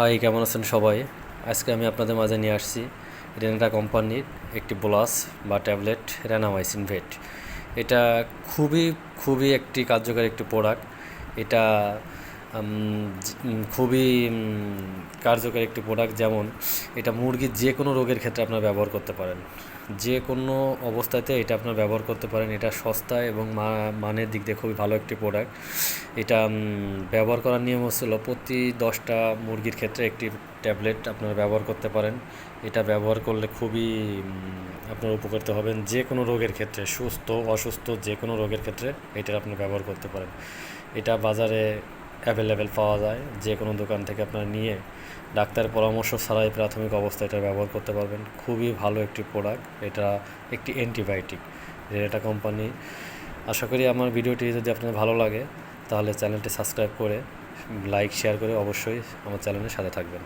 High, কেমন আছেন সবাই? আজকে আমি আপনাদের মাঝে নিয়ে আসছি রেনাটা কোম্পানির একটি ব্লাস বা ট্যাবলেট, রেনামাইসিন ভেট। এটা খুবই খুবই একটি কার্যকর একটি প্রোডাক্ট। এটা খুবই কার্যকর একটি প্রোডাক্ট যেমন এটা মুরগির যে কোনো রোগের ক্ষেত্রে আপনারা ব্যবহার করতে পারেন। যে কোনো অবস্থাতে এটা আপনার ব্যবহার করতে পারেন। এটা সস্তা এবং মানের দিক দিয়ে খুবই ভালো একটি প্রোডাক্ট এটা ব্যবহার করার নিয়ম হচ্ছিল প্রতি দশটা মুরগির ক্ষেত্রে একটি ট্যাবলেট আপনারা ব্যবহার করতে পারেন। এটা ব্যবহার করলে খুবই আপনার উপকৃত হবেন যে কোনো রোগের ক্ষেত্রে, সুস্থ, অসুস্থ যে কোনো রোগের ক্ষেত্রে এটা আপনি ব্যবহার করতে পারেন। এটা বাজারে অ্যাভেলেবেল পাওয়া যায়, যে কোনো দোকান থেকে আপনারা নিয়ে ডাক্তার পরামর্শ ছাড়াই প্রাথমিক অবস্থায় এটা ব্যবহার করতে পারবেন। খুবই ভালো একটি প্রোডাক্ট এটা একটি অ্যান্টিবায়োটিক এটা কোম্পানি আশা করি আমার ভিডিওটি যদি আপনাদের ভালো লাগে, তাহলে চ্যানেলটি সাবস্ক্রাইব করে লাইক শেয়ার করে অবশ্যই আমার চ্যানেলের সাথে থাকবেন।